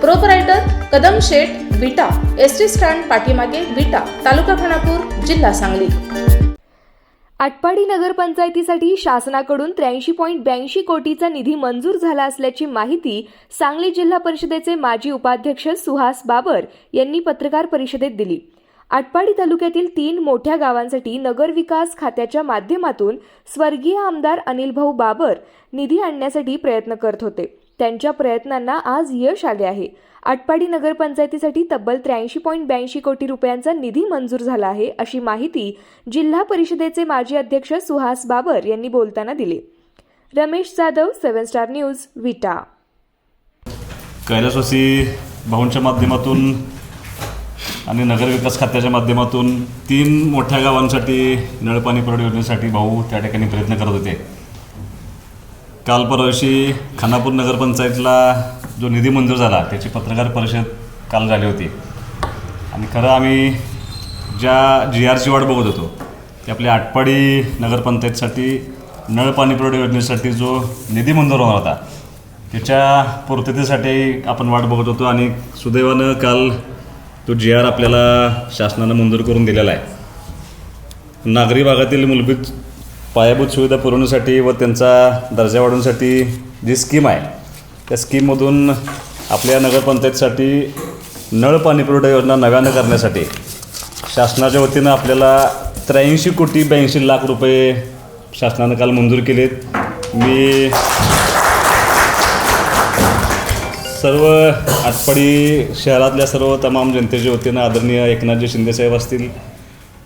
proprietor Kadam Sheth Vita S T stand पाठीमागे विटा तालुका खानापूर जिल्हा सांगली. आटपाडी नगरपंचायतीसाठी शासनाकडून त्र्याऐंशी पॉईंट ब्याऐंशी कोटीचा निधी मंजूर झाला असल्याची माहिती सांगली जिल्हा परिषदेचे माजी उपाध्यक्ष सुहास बाबर यांनी पत्रकार परिषदेत दिली. आटपाडी तालुक्यातील तीन मोठ्या गावांसाठी नगरविकास खात्याच्या माध्यमातून स्वर्गीय आमदार अनिलभाऊ बाबर निधी आणण्यासाठी प्रयत्न करत होते. त्यांच्या प्रयत्नांना आज यश आले आहे. आटपाडी नगरपंचायतीसाठी तब्बल त्र्याऐंशी पॉईंट ब्याऐंशी कोटी रुपयांचा निधी मंजूर झाला आहे अशी माहिती जिल्हा परिषदेचे माजी अध्यक्ष सुहास बाबर यांनी बोलताना दिली. Ramesh Jadhav seven star news Vita. कैलासवासी भाऊंच्या माध्यमातून आणि नगरविकास खात्याच्या माध्यमातून तीन मोठ्या गावांसाठी नळपाणी पुरवठा योजनेसाठी भाऊ त्या ठिकाणी प्रयत्न करत होते. काल परवाशी खानापूर नगरपंचायतला जो निधी मंजूर झाला त्याची पत्रकार परिषद काल झाली होती. आणि खरं आम्ही ज्या जी आरची वाट बघत होतो ते आपल्या आटपाडी नगरपंचायतसाठी नळ पाणी पुरवठा योजनेसाठी जो निधी मंजूर होणार होता त्याच्या पूर्ततेसाठी आपण वाट बघत होतो आणि सुदैवानं काल तो जी आर आपल्याला शासनानं मंजूर करून दिलेला आहे. नागरी भागातील मूलभूत पायाभूत सुविधा पुरवण्यासाठी व त्यांचा दर्जा वाढवण्यासाठी जी स्कीम आहे त्या स्कीममधून आपल्या नगरपंचायतीसाठी नळ पाणी पुरवठा योजना नव्यानं करण्यासाठी शासनाच्या वतीनं आपल्याला त्र्याऐंशी कोटी ब्याऐंशी लाख रुपये शासनानं काल मंजूर केलेत. मी सर्व आटपाडी शहरातल्या सर्व तमाम जनतेच्या वतीनं आदरणीय एकनाथजी शिंदेसाहेब असतील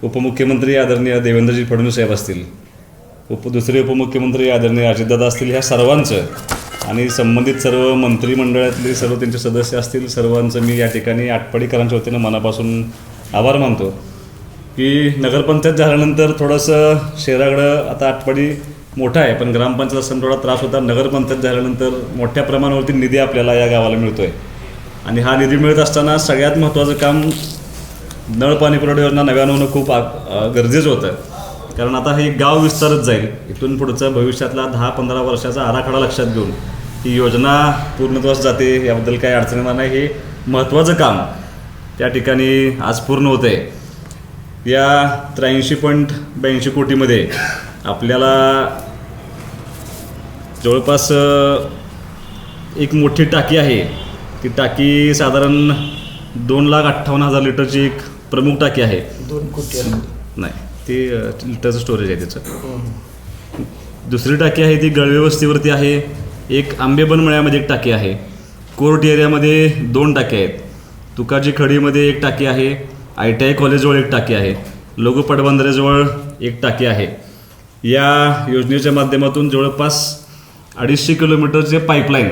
उपमुख्यमंत्री आदरणीय देवेंद्रजी फडणवीस साहेब असतील उप दुसरे उपमुख्यमंत्री आदरणीय अजितदादा असतील ह्या सर्वांचं आणि संबंधित सर्व मंत्रिमंडळातले सर्व त्यांचे सदस्य असतील सर्वांचं मी या ठिकाणी आटपाडीकरांच्या वतीनं मनापासून आभार मानतो. की नगरपंचायत झाल्यानंतर थोडंसं शहराकडं आता आटपाडी मोठा आहे पण ग्रामपंचायत असताना थोडा त्रास होता. नगरपंचायत झाल्यानंतर मोठ्या प्रमाणावरती निधी आपल्याला या गावाला मिळतो आहे आणि हा निधी मिळत असताना सगळ्यात महत्त्वाचं काम नळ पाणी पुरवठा योजना नव्यानं होणं खूप आ- गरजेचं होतं. कारण आता हे गाव विस्तारत जाईल. इथून पुढचा भविष्यातला दहा पंधरा वर्षाचा आराखडा लक्षात घेऊन ही योजना पूर्णत्वास जाते याबद्दल काही अडचण येणार नाही. हे महत्त्वाचं काम त्या ठिकाणी आज पूर्ण होतं आहे या त्र्याऐंशी पॉईंट ब्याऐंशी कोटीमध्ये आपल्याला जवळपास एक मोठी टाकी आहे. ती टाकी साधारण दोन लाख अठ्ठावन्न हजार लिटरची एक प्रमुख टाकी आहे. दोन कोटी नाही. ते लिटरचं स्टोरेज आहे त्याचं. दुसरी टाकी आहे ती गळवे वस्तीवरती आहे. एक आंबेबन मळ्यामध्ये एक टाकी आहे. कोर्ट एरियामध्ये दोन टाक्या आहेत. तुकाजी खडीमध्ये एक टाकी आहे. आय टी आय कॉलेजजवळ एक टाकी आहे. लोगो पटबंधाऱ्याजवळ एक टाकी आहे. या योजनेच्या माध्यमातून जवळपास अडीचशे किलोमीटरचे पाईपलाईन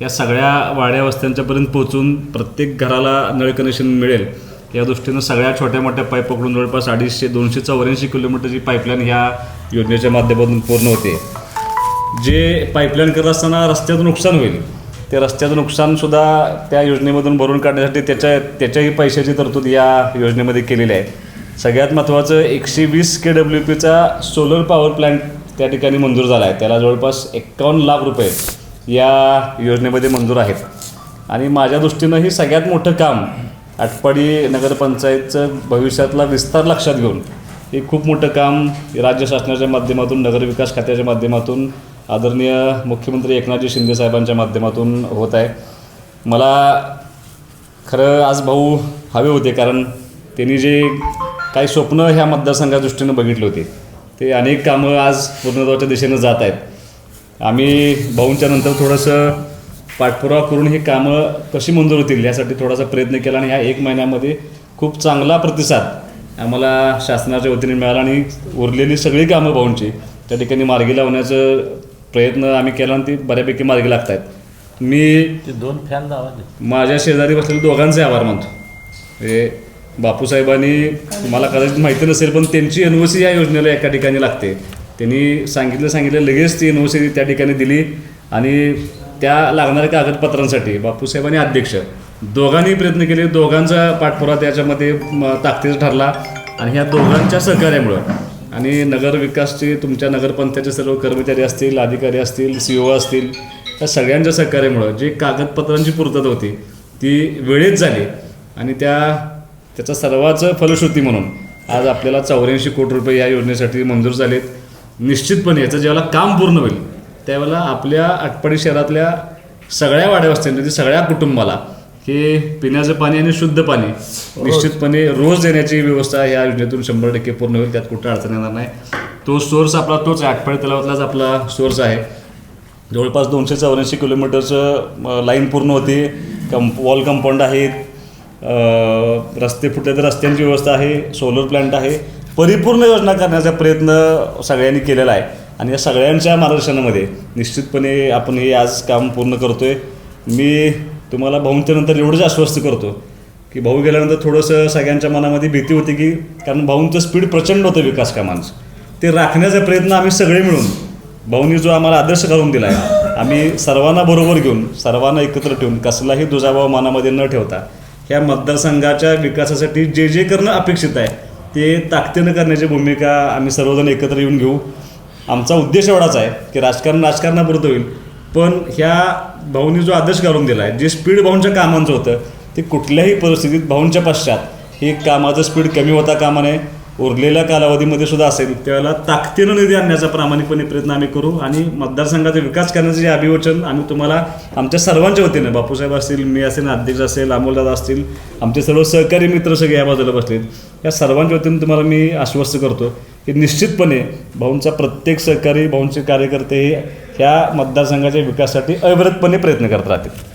या सगळ्या वाड्या वस्त्यांच्यापर्यंत पोहोचून प्रत्येक घराला नळ कनेक्शन मिळेल. या दृष्टीनं सगळ्या छोट्या मोठ्या पाईप पकडून जवळपास अडीचशे दोनशे चौऱ्याऐंशी किलोमीटरची पाईपलाईन ह्या योजनेच्या माध्यमातून पूर्ण होते. जे पाईपलाईन करत असताना रस्त्याचं नुकसान होईल ते रस्त्याचं नुकसानसुद्धा त्या योजनेमधून भरून काढण्यासाठी त्याच्या त्याच्याही पैशाची तरतूद या योजनेमध्ये केलेली आहे. सगळ्यात महत्त्वाचं एकशे वीस के डब्ल्यू पीचा सोलर पॉवर प्लॅन्ट त्या ठिकाणी मंजूर झाला आहे. त्याला जवळपास एक्कावन्न लाख रुपये या योजनेमध्ये मंजूर आहेत. आणि माझ्या दृष्टीनं ही सगळ्यात मोठं काम आटपाडी नगरपंचायतचं भविष्यातला विस्तार लक्षात घेऊन हे खूप मोठं काम राज्य शासनाच्या माध्यमातून नगरविकास खात्याच्या माध्यमातून आदरणीय मुख्यमंत्री एकनाथजी शिंदे साहेबांच्या माध्यमातून होत आहे. मला खरं आज भाऊ हवे होते कारण त्यांनी जे काही स्वप्न ह्या मतदारसंघा दृष्टीनं बघितले होते ते अनेक कामं आज पूर्णत्वाच्या दिशेनं जात आहेत. आम्ही भाऊंच्या नंतर थोडंसं पाठपुरावा करून ही कामं कशी मंजूर होतील यासाठी थोडासा प्रयत्न केला आणि ह्या एक महिन्यामध्ये खूप चांगला प्रतिसाद आम्हाला शासनाच्या वतीने मिळाला आणि उरलेली सगळी कामं भाऊंची त्या ठिकाणी मार्गी लावण्याचं प्रयत्न आम्ही केला आणि ती बऱ्यापैकी मार्गी लागत आहेत मी ते दोन फॅन लावा माझ्या शेजारी बसलेल्या दोघांचे आभार मानतो. हे बापूसाहेबांनी तुम्हाला कदाचित माहिती नसेल पण त्यांची एन ओ सी या योजनेला एका ठिकाणी लागते. त्यांनी सांगितलं सांगितलं लगेच ती एन ओ सी त्या ठिकाणी दिली आणि त्या लागणाऱ्या कागदपत्रांसाठी बापूसाहेबांनी अध्यक्ष. दोघांनी प्रयत्न केले दोघांचा पाठपुरा त्याच्यामध्ये म, ताकदीचा ठरला आणि ह्या दोघांच्या सहकार्यामुळं. आणि नगर विकासचे तुमच्या नगरपंचायतचे सर्व कर्मचारी असतील अधिकारी असतील सी ओ असतील या सगळ्यांच्या सहकार्यामुळं जे कागदपत्रांची पूर्तता होती ती वेळेत झाली आणि त्या त्याचा सर्वाचं फलश्रुती म्हणून आज आपल्याला चौऱ्याऐंशी कोटी रुपये या योजनेसाठी मंजूर झालेत. निश्चितपणे याचं ज्याला काम पूर्ण होईल त्यावेळेला आपल्या आटपाडी शहरातल्या सगळ्या वाड्यावस्त्यांच्या सगळ्या कुटुंबाला हे पिण्याचं पाणी आणि शुद्ध पाणी निश्चितपणे रोज देण्याची व्यवस्था या योजनेतून शंभर टक्के पूर्ण होईल त्यात कुठं अडचण येणार नाही. तो सोर्स आपला तोच आटपाडी तलावातलाच आपला सोर्स आहे. जवळपास दोनशे चौऱ्याऐंशी किलोमीटरचं लाईन पूर्ण होती. कंप वॉल कंपाऊंड आहेत. रस्ते फुटले तर रस्त्यांची व्यवस्था आहे सोलर प्लांट आहे. परिपूर्ण योजना करण्याचा प्रयत्न सगळ्यांनी केलेला आहे. आणि या सगळ्यांच्या मार्गदर्शनामध्ये निश्चितपणे आपण हे आज काम पूर्ण करतोय. मी तुम्हाला भाऊंच्या नंतर एवढंच आश्वस्त करतो की भाऊ गेल्यानंतर थोडंसं सगळ्यांच्या मनामध्ये भीती होती की कारण भाऊंचं स्पीड प्रचंड होतं विकास कामांचं. ते राखण्याचा प्रयत्न आम्ही सगळे मिळून भाऊनी जो आम्हाला आदर्श करून दिला आहे आम्ही सर्वांना बरोबर घेऊन सर्वांना एकत्र ठेवून कसलाही दुजाभाव मनामध्ये न ठेवता ह्या मतदारसंघाच्या विकासासाठी जे जे करणं अपेक्षित आहे ते ताकदीनं करण्याची भूमिका आम्ही सर्वजण एकत्र येऊन घेऊ. आमचा उद्देश एवढाच आहे की राजकारण राजकारणापुरतं होईल. पण ह्या भाऊंनी जो आदर्श घालून दिला आहे जे स्पीड भाऊंच्या कामांचं होतं ते कुठल्याही परिस्थितीत भाऊंच्या पश्चात हे कामाचं स्पीड कमी होता कामा नये. उरलेल्या कालावधीमध्ये सुद्धा असेल त्यावेळेला ताकदीनं निधी आणण्याचा प्रामाणिकपणे प्रयत्न आम्ही करू आणि मतदारसंघाचा विकास करण्याचं जे अभिवचन आम्ही तुम्हाला आमच्या सर्वांच्या वतीने बापूसाहेब असतील मी असेल अध्यक्ष असेल अमोलदादा असतील आमचे सर्व सहकारी मित्र सगळे या बाजूला बसलेत. या सर्वांच्या वतीने तुम्हाला मी आश्वस्त करतो. की निश्चितपणे भाऊंचा प्रत्येक सहकारी भाऊंचे कार्यकर्ते हे ह्या मतदारसंघाच्या विकासासाठी अविरतपणे प्रयत्न करत राहतील.